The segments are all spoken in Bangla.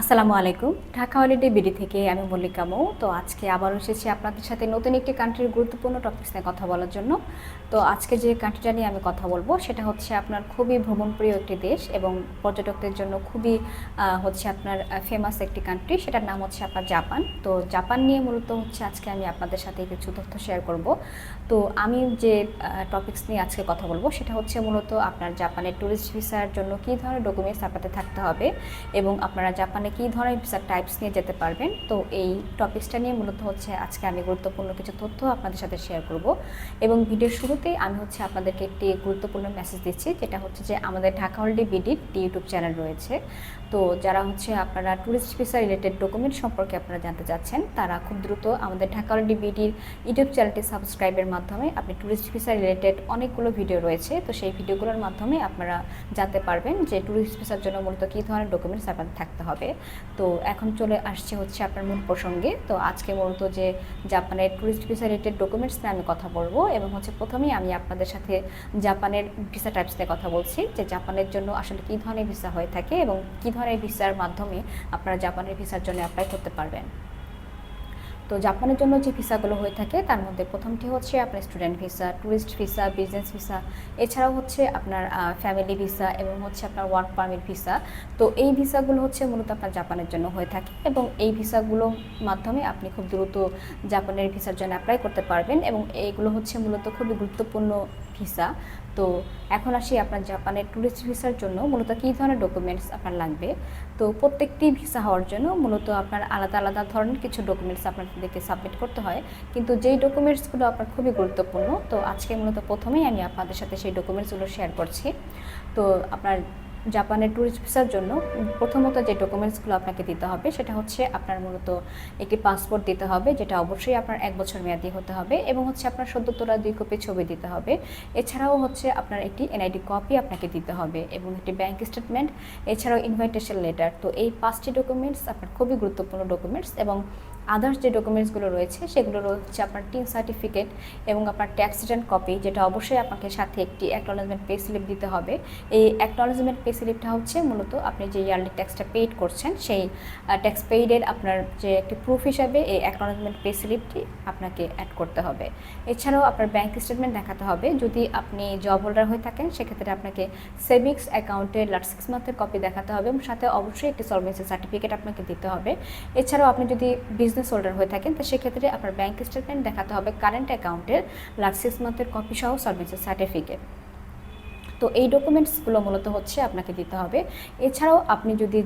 আসসালামু আলাইকুম। ঢাকা হলিডে বিডি থেকে আমি মল্লিকা মৌ। তো আজকে আবার এসেছি আপনাদের সাথে নতুন একটি কান্ট্রির গুরুত্বপূর্ণ টপিক্স নিয়ে কথা বলার জন্য। তো আজকে যে কান্ট্রিটা নিয়ে আমি কথা বলব, সেটা হচ্ছে আপনার খুবই ভ্রমণপ্রিয় একটি দেশ এবং পর্যটকদের জন্য খুবই হচ্ছে আপনার ফেমাস একটি কান্ট্রি সেটার নাম হচ্ছে আপনার জাপান। তো জাপান নিয়ে মূলত হচ্ছে আজকে আমি আপনাদের সাথে কিছু তথ্য শেয়ার করব। তো আমি যে টপিক্স নিয়ে আজকে কথা বলব, সেটা হচ্ছে মূলত আপনার জাপানের ট্যুরিস্ট ভিসার জন্য কী ধরনের ডকুমেন্টস আপনাদের থাকতে হবে এবং আপনারা জাপানে কী ধরনের ভিসা টাইপস নিয়ে যেতে পারবেন। তো এই টপিক্সটা নিয়ে মূলত হচ্ছে আজকে আমি গুরুত্বপূর্ণ কিছু তথ্য আপনাদের সাথে শেয়ার করব। এবং ভিডিওর শুরুতেই আমি হচ্ছে আপনাদেরকে একটি গুরুত্বপূর্ণ মেসেজ দিচ্ছি, যেটা হচ্ছে যে আমাদের ঢাকা হলডে বিডির একটি ইউটিউব চ্যানেল রয়েছে। তো যারা হচ্ছে আপনারা ট্যুরিস্ট ভিসা রিলেটেড ডকুমেন্ট সম্পর্কে আপনারা জানতে চাচ্ছেন, তারা খুব দ্রুত আমাদের ঢাকা হলডে বিডির ইউটিউব চ্যানেলটি সাবস্ক্রাইবের মাধ্যমে আপনি ট্যুরিস্ট ভিসা রিলেটেড অনেকগুলো ভিডিও রয়েছে। তো সেই ভিডিওগুলোর মাধ্যমে আপনারা জানতে পারবেন যে ট্যুরিস্ট ভিসার জন্য মূলত কী ধরনের ডকুমেন্টস আপনাদের থাকতে হবে। তো এখন চলে আসছে হচ্ছে আপনার মূল প্রসঙ্গে। তো আজকে মূলত যে জাপানের ট্যুরিস্ট ভিসা রিলেটেড ডকুমেন্টস নিয়ে আমি কথা বলব এবং হচ্ছে প্রথমেই আমি আপনাদের সাথে জাপানের ভিসা টাইপস নিয়ে কথা বলছি, যে জাপানের জন্য আসলে কী ধরনের ভিসা হয়ে থাকে এবং কী ধরনের ভিসার মাধ্যমে আপনারা জাপানের ভিসার জন্য অ্যাপ্লাই করতে পারবেন। তো জাপানের জন্য যে ভিসাগুলো হয়ে থাকে, তার মধ্যে প্রথমটি হচ্ছে আপনার student visa tourist visa business visa এছাড়াও হচ্ছে আপনার ফ্যামিলি ভিসা এবং হচ্ছে আপনার ওয়ার্ক পারমিট ভিসা তো এই ভিসাগুলো হচ্ছে মূলত আপনার জাপানের জন্য হয়ে থাকে এবং এই ভিসাগুলোর মাধ্যমে আপনি খুব দ্রুত জাপানের ভিসার জন্য অ্যাপ্লাই করতে পারবেন এবং এইগুলো হচ্ছে মূলত খুবই গুরুত্বপূর্ণ ভিসা তো এখন আসি আপনার জাপানের ট্যুরিস্ট ভিসার জন্য, মূলত কী ধরনের ডকুমেন্টস আপনার লাগবে? তো প্রত্যেকটি ভিসা হওয়ার জন্য মূলত আপনার আলাদা আলাদা ধরনের কিছু ডকুমেন্টস আপনাদেরকে সাবমিট করতে হয়। কিন্তু যেই ডকুমেন্টসগুলো আপনার খুবই গুরুত্বপূর্ণ, তো আজকে মূলত প্রথমেই আমি আপনাদের সাথে সেই ডকুমেন্টসগুলো শেয়ার করছি। তো আপনার জাপানের ট্যুরিস্ট ভিসার জন্য প্রথমত যে ডকুমেন্টসগুলো আপনাকে দিতে হবে, সেটা হচ্ছে আপনার মূলত একটি পাসপোর্ট দিতে হবে, যেটা অবশ্যই আপনার এক বছর মেয়াদি হতে হবে এবং হচ্ছে আপনার সদ্য তোলা দুই কপি ছবি দিতে হবে। এছাড়াও হচ্ছে আপনার একটি এনআইডি কপি আপনাকে দিতে হবে এবং একটি ব্যাংক স্টেটমেন্ট এছাড়াও ইনভাইটেশন লেটার তো এই পাঁচটি ডকুমেন্টস আপনার খুবই গুরুত্বপূর্ণ ডকুমেন্টস এবং আদার্স যে ডকুমেন্টসগুলো রয়েছে সেগুলো রয়েছে আপনার টিন সার্টিফিকেট এবং আপনার ট্যাক্স রিটার্ন কপি যেটা অবশ্যই আপনাকে সাথে একটি অ্যাকনোলেজমেন্ট পে স্লিপ দিতে হবে। এই অ্যাকনোলেজমেন্ট পে স্লিপটা হচ্ছে মূলত আপনি যে ইয়ারলি ট্যাক্সটা পেইড করছেন, সেই ট্যাক্স পেইডের আপনার যে একটি প্রুফ হিসাবে এই অ্যাকনোলেজমেন্ট পে স্লিপটি আপনাকে অ্যাড করতে হবে। এছাড়াও আপনার ব্যাংক স্টেটমেন্ট দেখাতে হবে। যদি আপনি জব হোল্ডার হয়ে থাকেন, সেক্ষেত্রে আপনাকে সেভিংস অ্যাকাউন্টের লাস্ট সিক্স মান্থের কপি দেখাতে হবে এবং সাথে অবশ্যই একটি সলভেন্সি সার্টিফিকেট আপনাকে দিতে হবে। এছাড়াও আপনি যদি বিজনেস হোল্ডার হয়ে থাকেন, তো সেক্ষেত্রে আপনার ব্যাংক স্টেটমেন্ট দেখাতে হবে কারেন্ট অ্যাকাউন্টের লাস্ট সিক্স মান্থের কপি সহ সার্ভিসের সার্টিফিকেট তো এই ডকুমেন্টসগুলো মূলত হচ্ছে আপনাকে দিতে হবে। এছাড়াও আপনি যদি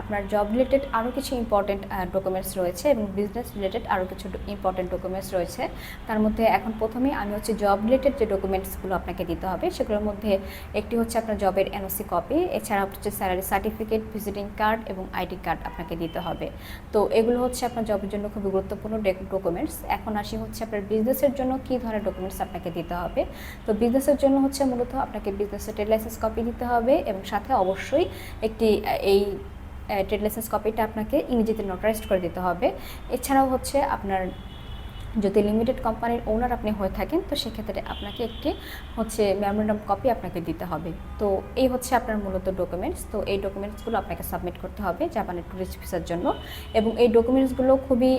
আপনার জব রিলেটেড আরও কিছু ইম্পর্টেন্ট ডকুমেন্টস রয়েছে এবং বিজনেস রিলেটেড আরও কিছু ইম্পর্টেন্ট ডকুমেন্টস রয়েছে, তার মধ্যে এখন প্রথমে আমি হচ্ছে জব রিলেটেড যে ডকুমেন্টসগুলো আপনাকে দিতে হবে, সেগুলোর মধ্যে একটি হচ্ছে আপনার জবের এনওসি কপি এছাড়া হচ্ছে স্যালারি সার্টিফিকেট ভিজিটিং কার্ড এবং আইডি কার্ড আপনাকে দিতে হবে। তো এগুলো হচ্ছে আপনার জবের জন্য খুবই গুরুত্বপূর্ণ ডকুমেন্টস এখন আসি হচ্ছে আপনার বিজনেসের জন্য কী ধরনের ডকুমেন্টস আপনাকে দিতে হবে। তো বিজনেসের জন্য হচ্ছে মূলত আপনাকে বিজনেসের ট্রেড লাইসেন্স কপি দিতে হবে এবং সাথে অবশ্যই একটি, এই ট্রেড লাইসেন্স কপিটা আপনাকে ইংরেজিতে নোটারাইজড করে দিতে হবে। এছাড়াও হচ্ছে আপনার যদি লিমিটেড কোম্পানির ওনার আপনি হয়ে থাকেন, তো সেক্ষেত্রে আপনাকে একটি হচ্ছে মেমোরেন্ডাম কপি আপনাকে দিতে হবে। তো এই হচ্ছে আপনার মূলত ডকুমেন্টস তো এই ডকুমেন্টসগুলো আপনাকে সাবমিট করতে হবে জাপানের ট্যুরিস্ট ভিসার জন্য। এবং এই ডকুমেন্টসগুলো খুবই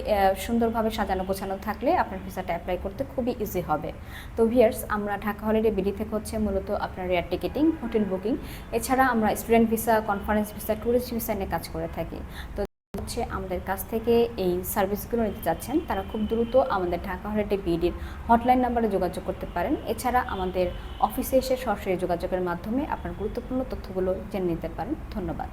সুন্দরভাবে সাজানো গোছানো থাকলে আপনার ভিসাটা অ্যাপ্লাই করতে খুবই ইজি হবে। তো ভিয়ার্স আমরা ঢাকা হলিডে বিডি থেকে হচ্ছে মূলত আপনার এয়ার টিকিটিং হোটেল বুকিং এছাড়া আমরা student visa conference visa tourist visa নিয়ে কাজ করে থাকি। তো হচ্ছে আমাদের কাছ থেকে এই সার্ভিসগুলো নিতে চাচ্ছেন, তারা খুব দ্রুত আমাদের ঢাকা হলিডে বিডির হটলাইন নাম্বারে যোগাযোগ করতে পারেন। এছাড়া আমাদের অফিসে এসে সরাসরি যোগাযোগের মাধ্যমে আপনার গুরুত্বপূর্ণ তথ্যগুলো জেনে নিতে পারেন। ধন্যবাদ।